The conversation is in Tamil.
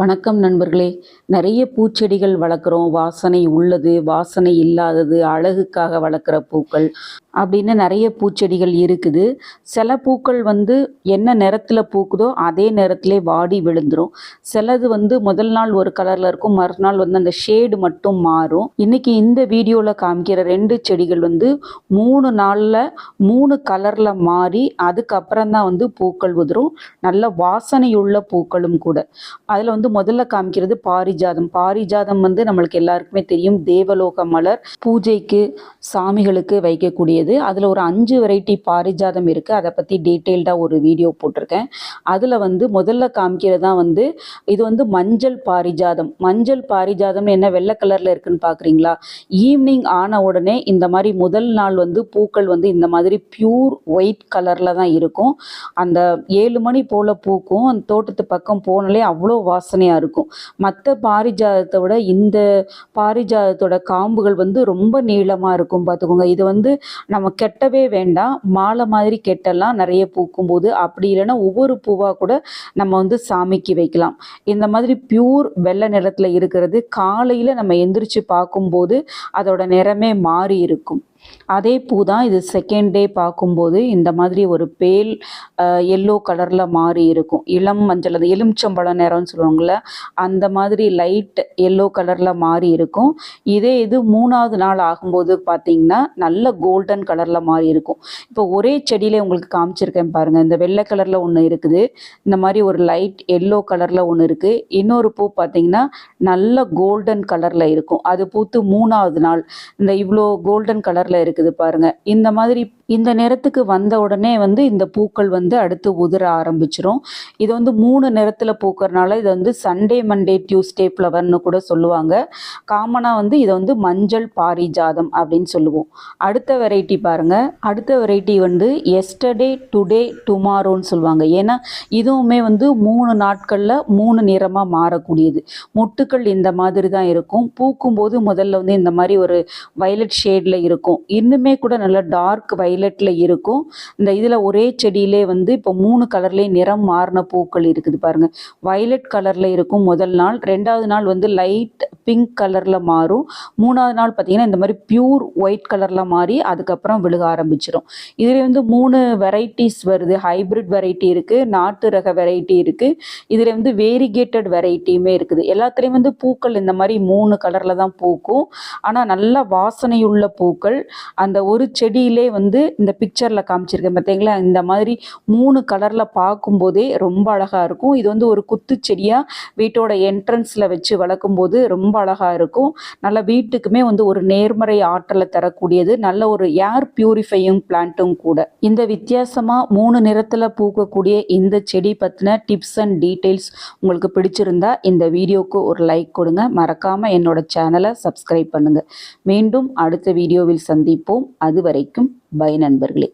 வணக்கம் நண்பர்களே. நிறைய பூச்செடிகள் வளர்க்குறோம். வாசனை உள்ளது. வாசனை இல்லாதது அழகுக்காக வளர்க்குற பூக்கள். அப்படின்னு நிறைய பூச்செடிகள் இருக்குது. சில பூக்கள் வந்து என்ன நிறத்தில் பூக்குதோ அதே நேரத்திலே வாடி விழுந்துரும். சிலது வந்து முதல் நாள் ஒரு கலரில் இருக்கும் மறுநாள் வந்து அந்த ஷேடு மட்டும் மாறும். இன்னைக்கு இந்த வீடியோவில் காமிக்கிற ரெண்டு செடிகள் வந்து மூணு நாளில் மூணு கலரில் மாறி அதுக்கப்புறம் தான் வந்து பூக்கள் உதிரும். நல்ல வாசனையுள்ள பூக்களும் கூட. அதில் வந்து முதல்ல காமிக்கிறது பாரிஜாதம். பாரிஜாதம் வந்து நம்மளுக்கு எல்லாருக்குமே தெரியும். தேவலோக மலர் பூஜைக்கு சாமிகளுக்கு வைக்கக்கூடிய வைக்கக்கூடியது அதில் ஒரு அஞ்சு வெரைட்டி பாரிஜாதம் இருக்குது அதை பற்றி டீட்டெயில்டாக ஒரு வீடியோ போட்டிருக்கேன். அதில் வந்து முதல்ல காமிக்கிறது தான் வந்து இது வந்து மஞ்சள் பாரிஜாதம். மஞ்சள் பாரிஜாதம் என்ன வெள்ளை கலரில் இருக்குன்னு பார்க்குறீங்களா ஈவினிங் ஆன உடனே இந்த மாதிரி முதல் நாள் வந்து பூக்கள் வந்து இந்த மாதிரி பியூர் ஒயிட் கலரில் தான் இருக்கும். அந்த ஏழு மணி போல் பூக்கும். அந்த தோட்டத்து பக்கம் போனாலே அவ்வளோ வாசனையாக இருக்கும். மற்ற பாரிஜாதத்தை விட இந்த பாரிஜாதத்தோட காம்புகள் வந்து ரொம்ப நீளமாக இருக்கும். பார்த்துக்கோங்க. இது வந்து நம்ம கெட்டவே வேண்டாம். மாலை மாதிரி கெட்டெல்லாம் நிறைய பூக்கும்போது அப்படி இல்லைன்னா ஒவ்வொரு பூவாக கூட நம்ம வந்து சாமிக்கு வைக்கலாம். இந்த மாதிரி பியூர் வெள்ளை நிறத்தில் இருக்கிறது காலையில் நம்ம எந்திரிச்சு பார்க்கும்போது அதோட நிறமே மாறி இருக்கும். அதே பூ தான் இது செகண்ட் டே பார்க்கும்போது இந்த மாதிரி ஒரு பேல் எல்லோ கலரில் மாறி இருக்கும். இளம் மஞ்சள் அது எலுமிச்சம்பழம் நிறம்னு சொல்லுவாங்கள்ல அந்த மாதிரி லைட் எல்லோ கலரில் மாறி இருக்கும். இதே இது மூணாவது நாள் ஆகும்போது பார்த்தீங்கன்னா நல்ல கோல்டன் கலரில் மாறி இருக்கும். இப்போ ஒரே செடியிலே உங்களுக்கு காமிச்சிருக்கேன் பாருங்கள் இந்த வெள்ளை கலரில் ஒன்று இருக்குது. இந்த மாதிரி ஒரு லைட் எல்லோ கலரில் ஒன்று இருக்குது இன்னொரு பூ பார்த்தீங்கன்னா நல்ல கோல்டன் கலரில் இருக்கும். அது பூத்து மூணாவது நாள். இந்த இவ்வளோ கோல்டன் கலரில் இருக்குது பாருங்கள் இந்த மாதிரி இந்த நிறத்துக்கு வந்த உடனே வந்து இந்த பூக்கள் வந்து அடுத்து உதிர ஆரம்பிச்சிரும். இது வந்து மூணு நிறத்தில் பூக்கிறனால இது வந்து சண்டே மண்டே டியூஸ்டே ஃப்ளவர்னு கூட சொல்லுவாங்க. காமனாக வந்து இதை வந்து மஞ்சள் பாரிஜாதம் அப்படின்னு சொல்லுவோம். அடுத்த வெரைட்டி பாருங்க. அடுத்த வெரைட்டி வந்து எஸ்டர்டே டுடே டுமாரோன்னு சொல்லுவாங்க. ஏன்னா இதுவுமே வந்து மூணு நாட்களில் மூணு நிறமாக மாறக்கூடியது. மொட்டுக்கள் இந்த மாதிரி தான் இருக்கும். பூக்கும்போது முதல்ல வந்து இந்த மாதிரி ஒரு வயலட் ஷேடில் இருக்கும். இன்னுமே கூட நல்லா டார்க் வயலட்டில் இருக்கும். இந்த இதில் ஒரே செடியிலே வந்து இப்போ மூணு கலர்லேயே நிறம் மாறின பூக்கள் இருக்குது பாருங்கள் வயலட் கலரில் இருக்கும் முதல் நாள். ரெண்டாவது நாள் வந்து லைட் பிங்க் கலரில் மாறும். மூணாவது நாள் பார்த்தீங்கன்னா இந்த மாதிரி பியூர் ஒயிட் கலரில் மாறி அதுக்கப்புறம் விழுக ஆரம்பிச்சிடும் இதில் வந்து மூணு வெரைட்டிஸ் வருது. ஹைப்ரிட் வெரைட்டி இருக்குது நாட்டு ரக வெரைட்டி இருக்குது இதில் வந்து வேரிகேட்டட் வெரைட்டியுமே இருக்குது. எல்லாத்துலேயும் வந்து பூக்கள் இந்த மாதிரி மூணு கலரில் தான் பூக்கும். ஆனால் நல்ல வாசனையுள்ள பூக்கள். அந்த ஒரு செடியிலே வந்து இந்த பிக்சரில் காமிச்சிருக்கேன் பார்த்தீங்களா இந்த மாதிரி மூணு கலரில் பார்க்கும்போதே ரொம்ப அழகாக இருக்கும். இது வந்து ஒரு குத்து செடியாக வீட்டோட என்ட்ரன்ஸில் வச்சு வளர்க்கும்போது ரொம்ப அழகாக இருக்கும். நல்ல வீட்டுக்குமே வந்து ஒரு நேர்மறை ஆற்றலை தரக்கூடியது. நல்ல ஒரு ஏர் பியூரிஃபையிங் பிளான்ட்டும் கூட. இந்த வித்தியாசமாக மூணு நிறத்தில் பூக்கக்கூடிய இந்த செடி பற்றின டிப்ஸ் அண்ட் டீட்டெயில்ஸ் உங்களுக்கு பிடிச்சிருந்தா இந்த வீடியோவுக்கு ஒரு லைக் கொடுங்க. மறக்காமல் என்னோட சேனலை சப்ஸ்கிரைப் பண்ணுங்கள் மீண்டும் அடுத்த வீடியோவில் சந்திப்போம். அது வரைக்கும் பை நண்பர்களே.